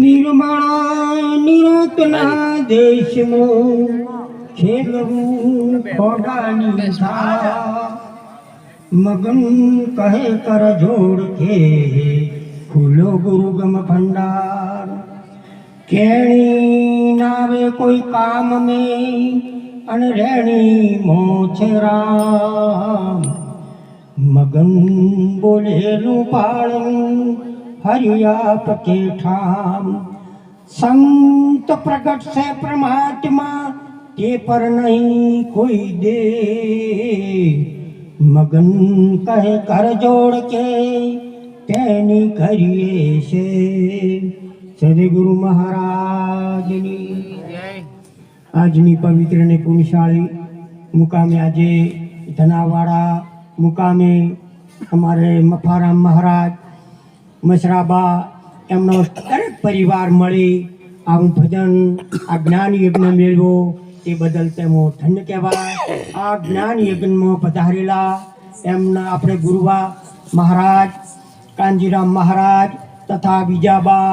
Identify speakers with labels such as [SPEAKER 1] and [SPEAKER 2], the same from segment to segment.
[SPEAKER 1] નિર્મળા નિરોતના દેશમો ખેલવું ખોડાની મગન કહે, કર જોડ કે ખુલ્લો ગુરુગમ ભંડાર. કેણી નાવે કોઈ કામ મે અને રેણી મોછરામ મગન બોલેલું પાળું હરિયા પકે ઠામ સંત પ્રગટ છે પરમાત્મા તે પર નહીં કોઈ દે મગન કહે કર જોડ કે તેની કરીએ છે સદગુરુ મહારાજની આજની પવિત્ર ને પુણ્યશાળી મુકામે આજે ધનાવાડા મુકામે અમારે મફારામ મહારાજ મસરાબા, એમનો દરેક પરિવાર મળી આવું ભજન, આ જ્ઞાન યજ્ઞ મેળવો તે બદલ તેમો ધન્ય કહેવાય. આ જ્ઞાન યજ્ઞમાં પધારેલા એમના આપણે ગુરુવા મહારાજ કાંજીરામ મહારાજ તથા બીજાબા,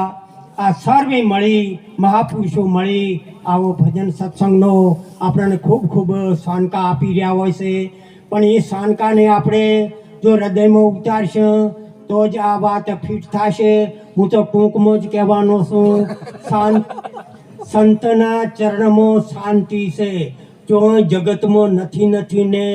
[SPEAKER 1] આ સર્વે મળી, મહાપુરુષો મળી, આવો ભજન સત્સંગનો આપણને ખૂબ ખૂબ શાનકા આપી રહ્યા હોય છે. પણ એ શાનકાને આપણે જો હૃદયમાં ઉતારશે તો જ આ વાત ફિટ થશે. હું તો ટૂંકમાં જ કહેવાનો છું. શાંત સંતના ચરણમાં શાંતિ છે. જો જગતમાં નથી નથી ને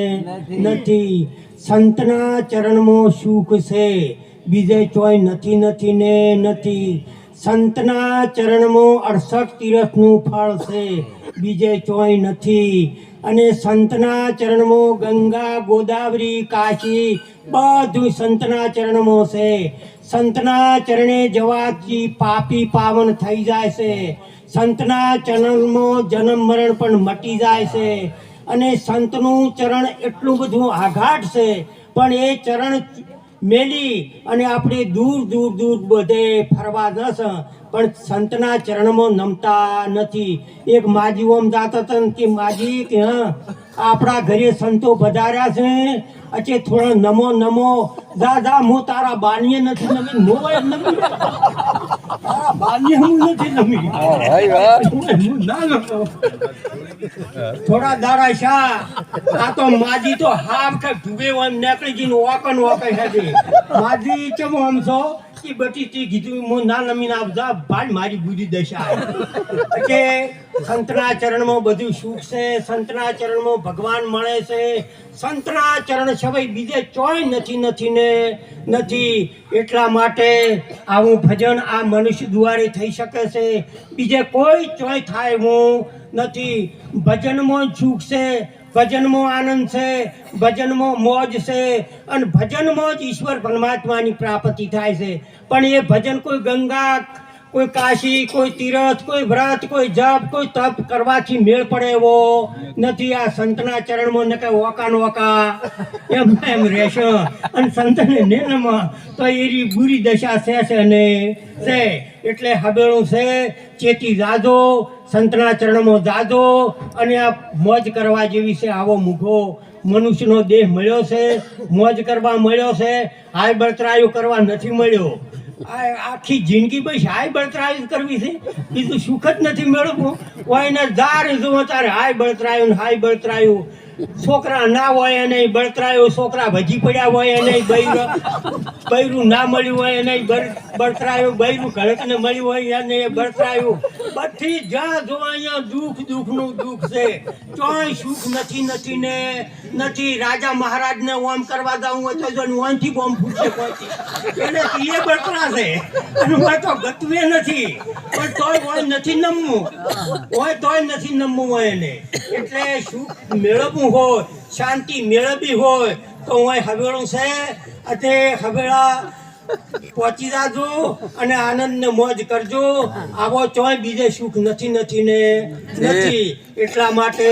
[SPEAKER 1] નથી. સંતના ચરણમાં સુખ છે. બીજે ચોય નથી નથી ને નથી. સંતના ચરણમાં અડસઠ તીરથનું ફળ છે. બીજે ચોય નથી. અને સંતના ચરણમાં ગંગા, ગોદાવરી, કાશી બધું સંતના ચરણમાં છે. સંતના ચરણે જવાથી પાપી પાવન થઈ જાય છે. સંતના ચરણમાં જન્મ મરણ પણ મટી જાય છે. અને સંતનું ચરણ એટલું બધું આઘાટ છે. પણ એ ચરણ મેલી અને આપણે દૂર દૂર દૂર બધે ફરવા જશ પણ સંતના ચરણમાં નમતા નથી. એક માજી ઓમ જાતા હતા કે માજી કે હા આપણા ઘરે સંતો પધાર્યા છે. અચે થોડો નમો નમો. જા હું તારા બાનીએ નથી નમી. મોય નમી. તારા બાનીએ હું નથી નમી. ના થોડા દાડા શા? આ તો માજી તો હાફ કે ડૂબે એમ નીકળી જઈને ઓકન ઓકન હેડી માજી ચમો આમ છો? કે બટી તી કીધું હું ના નમીને જા ભાઈ મારી બુદ્ધિ દશા. કે સંતના ચરણમાં બધું સુખ છે સંતના ચરણમાં ભગવાન મળે છે. સંતના ચરણ સિવાય બીજે ચોય નથી નથી ને નથી. એટલા માટે આવું ભજન આ મનુષ્ય દ્વારે થઈ શકે છે. બીજે કોઈ ચોય થાય હું નથી. ભજનમાં સુખ છે, ભજનમાં આનંદ છે, ભજનમાં મોજ છે. અને ભજનમાં જ ઈશ્વર પરમાત્માની પ્રાપ્તિ થાય છે. પણ એ ભજન કોઈ ગંગા કોઈ કાશી, કોઈ તીરથ, કોઈ વ્રત, કોઈ જપ, કોઈ તપ કરવાથી મેળ પડે એવો નથી. આ સંતના ચરણમાં ને કઈ ઓકા નોકા એમ એમ રહેશે. અને સંતને નેનમાં તો એની બુરી દશા છે છે ને? છે. એટલે હબેળું છે, ચેતી જાજો, સંતના ચરણમાં જાજો અને આ મોજ કરવા જેવી છે આવો મૂઘો. મનુષ્યનો દેહ મળ્યો છે, મોજ કરવા મળ્યો છે. હાય બળતરાયું કરવા નથી મળ્યો. આખી જિંદગી બસ હાય બળતરાય કરવી છે. બીજું સુખ જ નથી મેળવવું કોઈને દાર જો તારે હાય બળતરાયું હાય બળતરાયું. છોકરા ના હોય એને બળતરાયો છોકરા ભજી પડ્યા હોય એને બૈરું ના મળ્યું હોય એને બળતરાયું બૈરું ઘડકને મળ્યું હોય એને બળતરાયું બધી જ્યાં જો અહીંયા દુઃખ દુઃખનું દુઃખ છે. ચોય સુખ નથી નથી ને નથી. રાજા મહારાજને ઓમ કરવા જવું હોય તો જો ઓમથી બોમ ફૂટશે પહોંચી એને એ બળતરા છે. અને હોય તો ગતવે નથી. પણ તોય હોય નથી નમવું. હોય તોય નથી નમવું હોય એને. એટલે સુખ મેળવવું હોય શાંતિ મેળવવી હોય તો અહીં હવેળું છે. અને હવેળા પહોંચી જાજો અને આનંદ ને મોજ કરજો. આવો ચોય બીજે સુખ નથી નથી ને નથી. એટલા માટે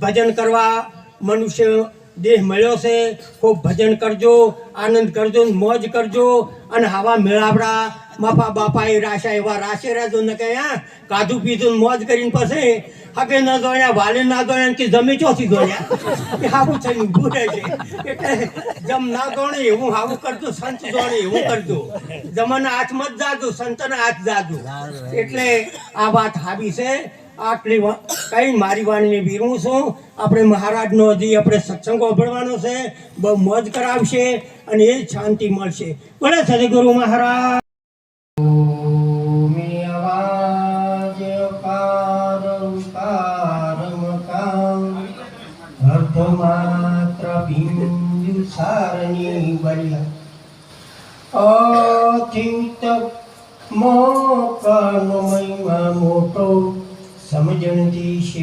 [SPEAKER 1] ભજન કરવા મનુષ્ય દેહ મળ્યો છે ખૂબ ભજન કરજો આનંદ કરજો મોજ કરજો અને હવા મેળાવડા બાપા બાપા એ રાશા એવા રાશે રહેજો ને કે હા કાધું પીધું મોજ કરીને પછી હકે ન દોડ્યા વાલે ના દોડ્યા કે જમી ચોથી દોડ્યા કે હાવું છે ઊભું રહે છે. એટલે જમ ના દોડે એવું હાવું કરજો સંત દોડે એવું કરજો. જમાના હાથમાં જ જાજો સંતના હાથ જાદુ એટલે આ વાત હાવી છે. આટલી કઈ મારી વાણીને વીરું છું? આપણે મહારાજનો હજી આપણે સત્સંગ સાંભળવાનો છે, બહુ મોજ કરાવશે અને એ શાંતિ મળશે. બોલે સદગુરુ મહારાજ.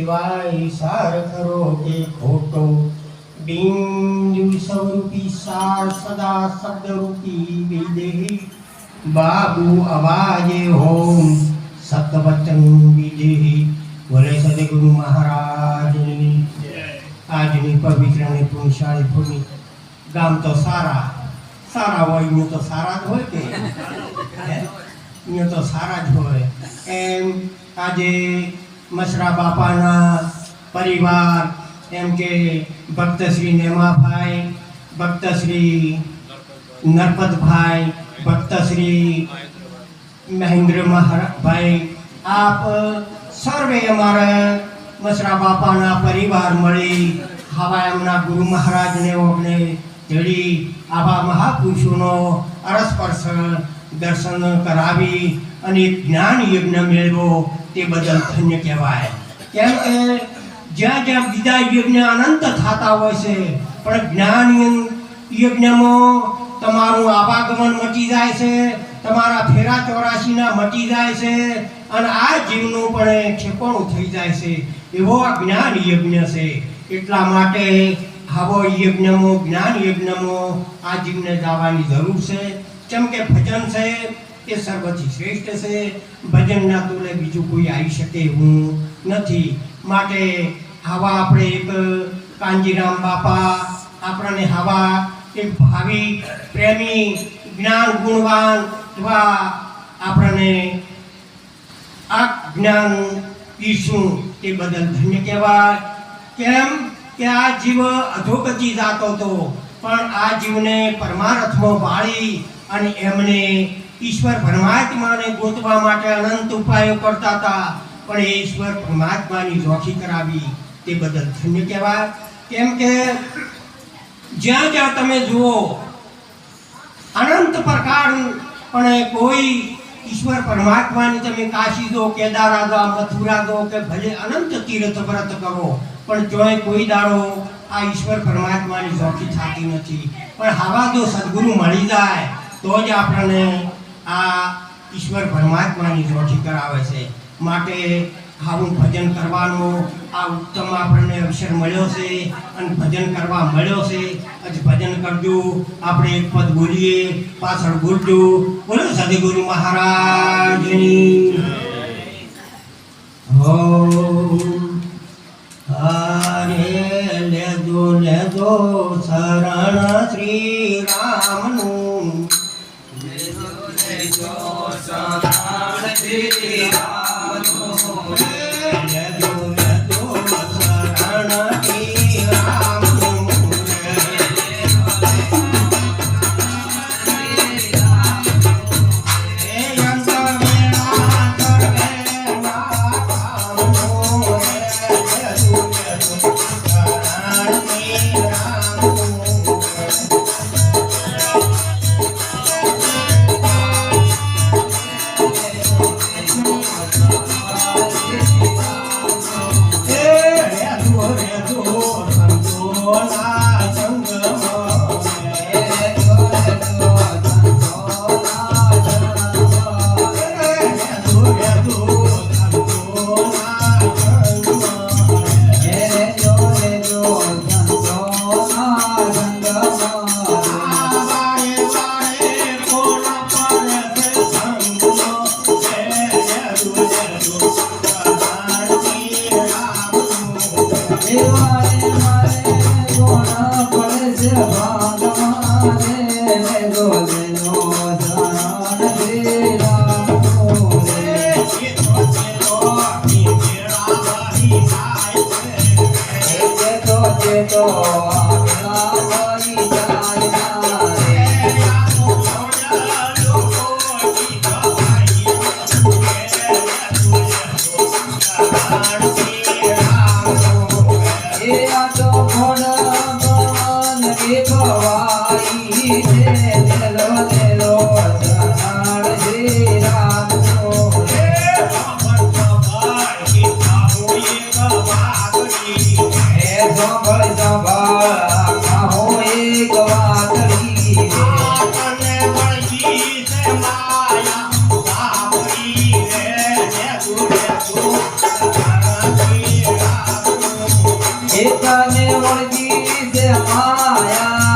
[SPEAKER 1] સમજણથી સાર ખરો કે ખોટો. બિંદુ સ્વરૂપી સાર સદા શબ્દરૂપી વિદેહી બાબુ અવાજે હોમ સતવચન વિદેહી બોલે સદગુરુ મહારાજની આજની પવિત્ર અને પુણ્યશાળી ભૂમિ. ગામ તો સારા. સારા હોય હું તો સારા જ હોય કે? અહીંયા તો સારા જ હોય. એમ આજે મસરા બાપાના પરિવાર, એમ કે ભક્ત શ્રી નેમાભાઈ ભક્ત શ્રી નરપતભાઈ ભક્ત મહેન્દ્ર મહારાજભાઈ આપ સર્વે અમારા મસરા બાપાના પરિવાર મળી, આવા એમના ગુરુ મહારાજને ઓગણે જડી, આવા મહાપુરુષોનો અરસ્પર્શ દર્શન કરાવી અને જ્ઞાન યજ્ઞ મેળવો તે બદલ ધન્ય કહેવાય. કેમ કે જ્યાં જ્યાં બીજા યજ્ઞ અનંત થતા હોય છે, પણ જ્ઞાન યજ્ઞમાં તમારું આવાગમન મટી જાય છે, તમારા ફેરા ચોરાશીના મટી જાય છે, અને આ જીવનું પણ ઠેકોણું થઈ જાય છે. એવો આ જ્ઞાન યજ્ઞ છે. એટલા માટે આવો યજ્ઞમાં, જ્ઞાન યજ્ઞમાં આ જીવને જવાની જરૂર છે. કેમ કે ભજન છે એ સર્વથી શ્રેષ્ઠ છે. ભજનના તુલે બીજું કોઈ આવી શકે એવું નથી. માટે આવા આપણે એક કાંજીરામ બાપા, આપણને આવા એક ભાવિક પ્રેમી, જ્ઞાન ગુણવાન એવા આપણને આ જ્ઞાન પીશું તે બદલ ધન્ય કહેવાય. કેમ કે આ જીવ અધોગતિ જાતો હતો, પણ આ જીવને પરમાર્થમાં વાળી અને એમને ઈશ્વર પરમાત્માને ગોતવા માટે અનંત ઉપાયો કરતા હતા. પણ એ ઈશ્વર પરમાત્માની જોખી કરાવી. તે બદલ ધન્ય કહેવાય. કેમ કે જ્યાં જ્યાં તમે જુઓ, અનંત પ્રકાર પણ કોઈ ઈશ્વર પરમાત્માની તમે કાશી દો, કેદારા દો, મથુરા દો, કે ભલે અનંત તીર્થ વ્રત કરો, પણ જોય કોઈ દાડો આ ઈશ્વર પરમાત્માની ઝોકી થતી નથી. પણ હવા જો સદગુરુ મળી જાય, તો જ આપણને આ ઈશ્વર પરમાત્માની રોજી કરાવે છે. માટે આવું ભજન કરવાનો આ ઉત્તમ આપણને અવસર મળ્યો છે અને ભજન કરવા મળ્યો છે. આજે ભજન કરજો, આપણે એક પદ બોલીએ, પાછળ બોલજો બોલો સદગુરુ મહારાજની હો, હરે લેજો લેજો શરણ શ્રી રામનું લેજો લેજો नबी से आया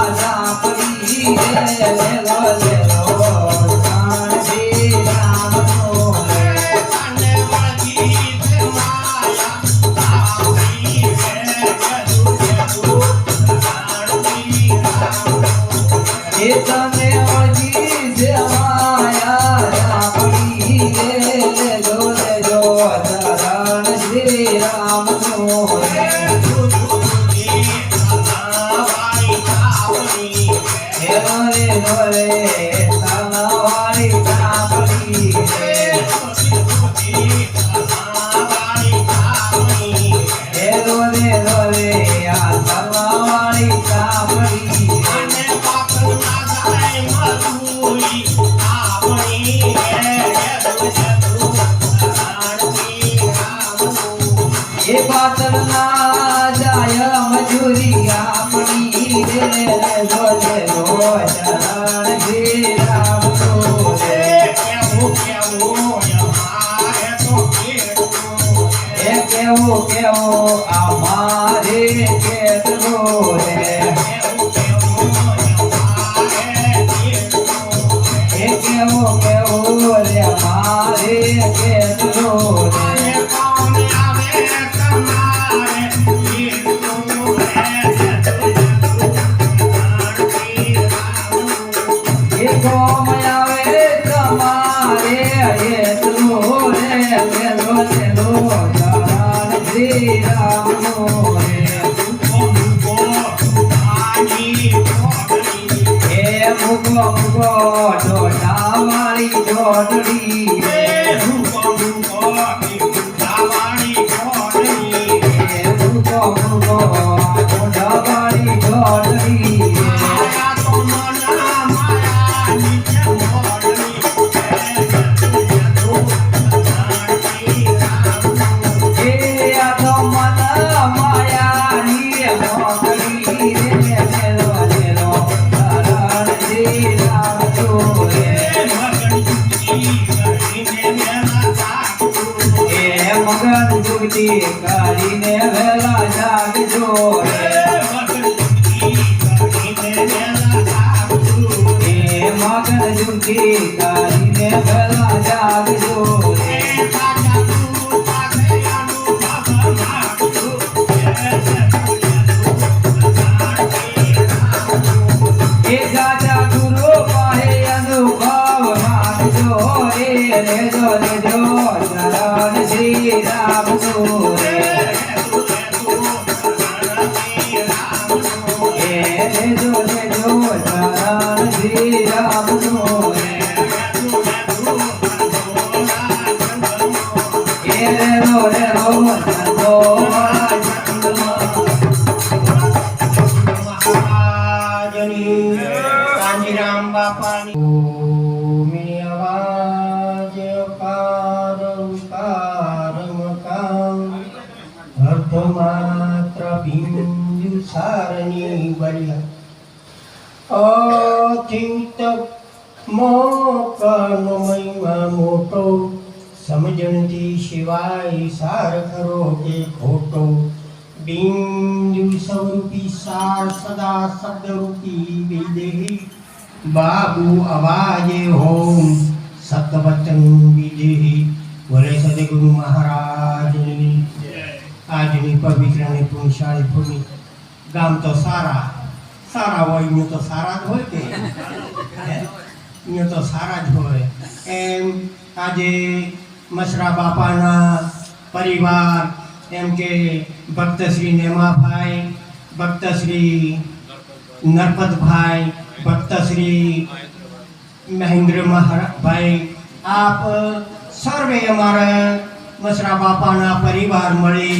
[SPEAKER 1] અચિંતક મોકાનો મહિમા મોટો સમજણથી સિવાય સાર ખરો કે ખોટો. બિંદુ સ્વરૂપી સાર સદા શબ્દરૂપી વિદેહી. બાબુ અવાજે હોમ સતવચન વિદેહી. ભલે સદગુરુ મહારાજની, આજની પવિત્ર અને પુણ્યશાળી ભૂમિ. ગામ તો સારા સારા હોય અહીંયા તો સારા જ હોય કે? અહીંયા તો સારા જ હોય. એમ આજે મસરા બાપાના પરિવાર, એમ કે ભક્તશ્રી નેમાભાઈ ભક્તશ્રી નરપતભાઈ, ભક્તશ્રી મહેન્દ્ર મહારાજભાઈ, આપ સર્વે અમારે મસરા બાપાના પરિવાર મળી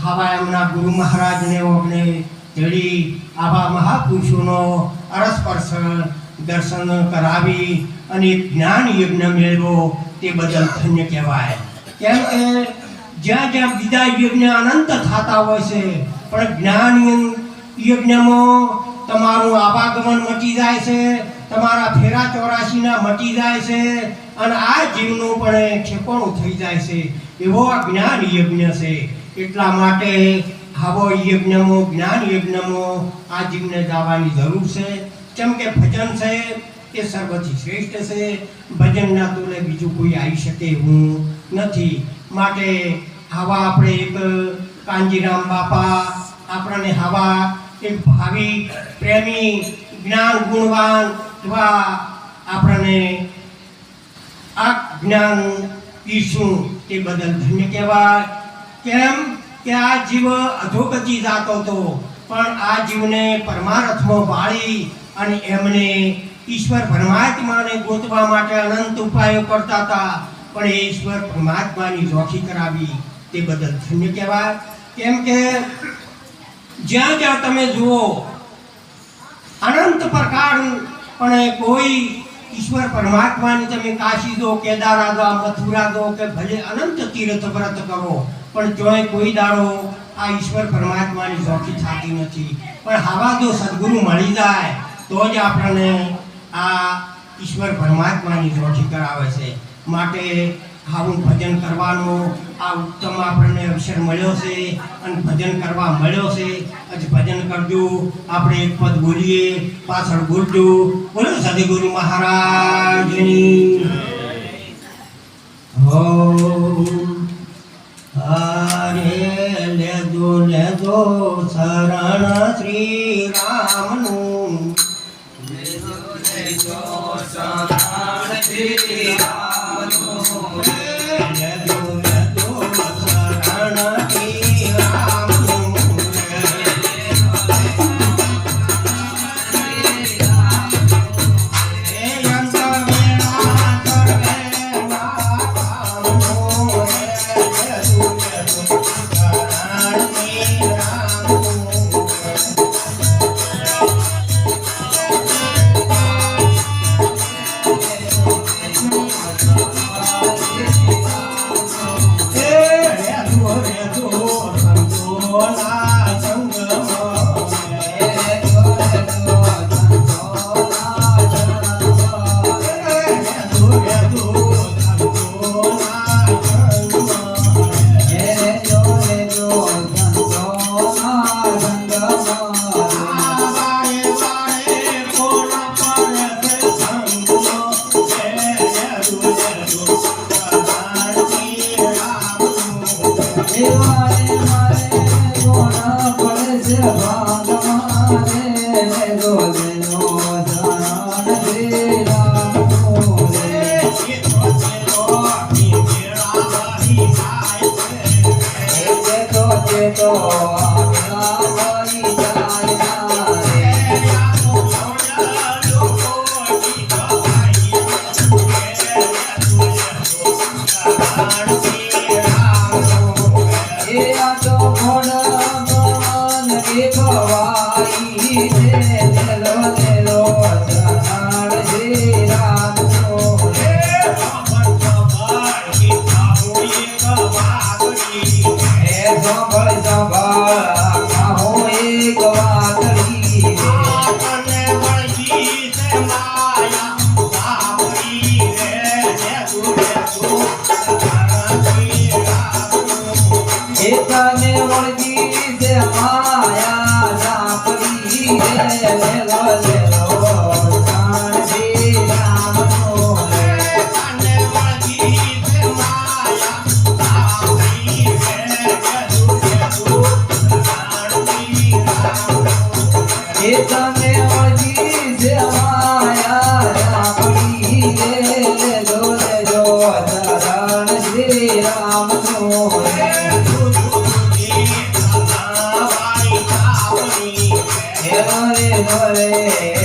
[SPEAKER 1] ખાવા એમના ગુરુ મહારાજને ઓગણે તેડી આવા મહાપુરુષોનો અરસપરસ દર્શન કરાવી અને જ્ઞાન યજ્ઞ મેળવો તે બદલ ધન્ય કહેવાય. કેમ કે જ્યાં જ્યાં બીજા યજ્ઞ અનંત થતા હોય છે, પણ જ્ઞાન યજ્ઞમાં તમારું આવાગમન મટી જાય છે, તમારા ફેરા ચોરાશીના મટી જાય છે, અને આ જીવનું પણ ક્ષેપણું થઈ જાય છે. એવો આ જ્ઞાન યજ્ઞ છે. એટલા માટે આવો યજ્ઞમો જ્ઞાન યજ્ઞમો આ જીવને જવાની જરૂર છે. કેમ કે ભજન છે, એ સર્વથી શ્રેષ્ઠ છે. ભજનના તુલે બીજું કોઈ આવી શકે એવું નથી. માટે આવા આપણે એક કાંજીરામ બાપા, આપણને આવા એક ભાવિક પ્રેમી, જ્ઞાન ગુણવાન એવા આપણને આ જ્ઞાન ઈશું તે બદલ ધન્ય કહેવાય. કેમ? કે આ જીવ અધોગતિ જાતો હતો, પણ આ જીવને પરમાર્થમાં વાળી અને એમને ઈશ્વર પરમાત્માને ગોતવા માટે અનંત ઉપાયો કરતા હતા. પણ એ ઈશ્વર પરમાત્માની જોખી કરાવી તે બદલ ધન્ય કહેવાય. કેમ કે જ્યાં જ્યાં તમે જુઓ, અનંત પ્રકાર પણ કોઈ ઈશ્વર પરમાત્માની તમે કાશી દો કેદારા દો, મથુરા દો કે ભલે અનંત તીર્થ વ્રત કરો પણ જોય કોઈ દાડો આ ઈશ્વર પરમાત્માની જોખી થતી નથી પણ આવા જો સદગુરુ મળી જાય તો જ આપણને આ ઈશ્વર પરમાત્માની જોખી કરાવે છે. માટે આવું ભજન કરવાનું આ ઉત્તમ આપણને અવસર મળ્યો છે અને ભજન કરવા મળ્યો છે. આજ ભજન કરજો આપણે એક પદ બોલીએ પાછળ બોલજો. બોલો સદગુરુ મહારાજની. હો
[SPEAKER 2] સંભાળ
[SPEAKER 1] Hare